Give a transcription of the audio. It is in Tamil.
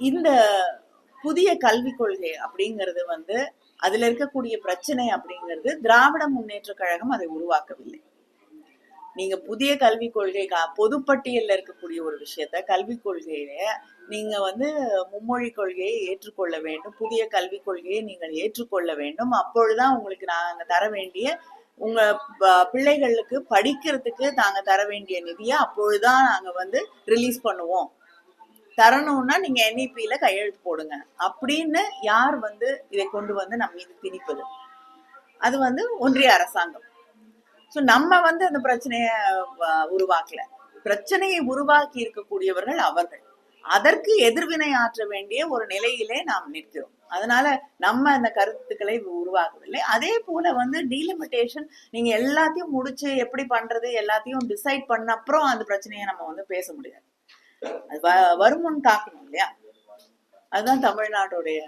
இந்த புதிய கல்விக் கொள்கை அப்படிங்கிறது வந்து அதுல இருக்கக்கூடிய பிரச்சனை அப்படிங்கிறது திராவிட முன்னேற்ற கழகம் அதை உருவாக்கவில்லை. நீங்க புதிய கல்விக் கொள்கை கா- பொதுப்பட்டியல்ல இருக்கக்கூடிய ஒரு விஷயத்த கல்விக் கொள்கையில நீங்க வந்து மும்மொழி கொள்கையை ஏற்றுக்கொள்ள வேண்டும் புதிய கல்விக் கொள்கையை நீங்கள் ஏற்றுக்கொள்ள வேண்டும். அப்பொழுதுதான் உங்களுக்கு நாங்க தர வேண்டிய உங்க ப- பிள்ளைகளுக்கு படிக்கிறதுக்கு நாங்க தர வேண்டிய நிதியை அப்பொழுதுதான் நாங்க வந்து ரிலீஸ் பண்ணுவோம். தரணும்னா நீங்க என்இபியில கையெழுத்து போடுங்க. அப்படின்னு யார் வந்து இதை கொண்டு வந்து நம்ம மீது திணிப்பது? அது வந்து ஒன்றிய அரசாங்கம். ஸோ நம்ம வந்து அந்த பிரச்சனைய உருவாக்கல. பிரச்சனையை உருவாக்கி இருக்கக்கூடியவர்கள் அவர்கள். அதற்கு எதிர்வினை ஆற்ற வேண்டிய ஒரு நிலையிலே நாம் நிற்கிறோம். அதனால நம்ம அந்த கருத்துக்களை உருவாக்கவில்லை. அதே போல வந்து டீலிமிட்டேஷன் நீங்க எல்லாத்தையும் முடிச்சு எப்படி பண்றது எல்லாத்தையும் டிசைட் பண்ண அப்புறம் அந்த பிரச்சனையை நம்ம வந்து பேச முடியாது. அது வ- வருமுன் தாக்கணும் இல்லையா? அதுதான் தமிழ்நாட்டுடைய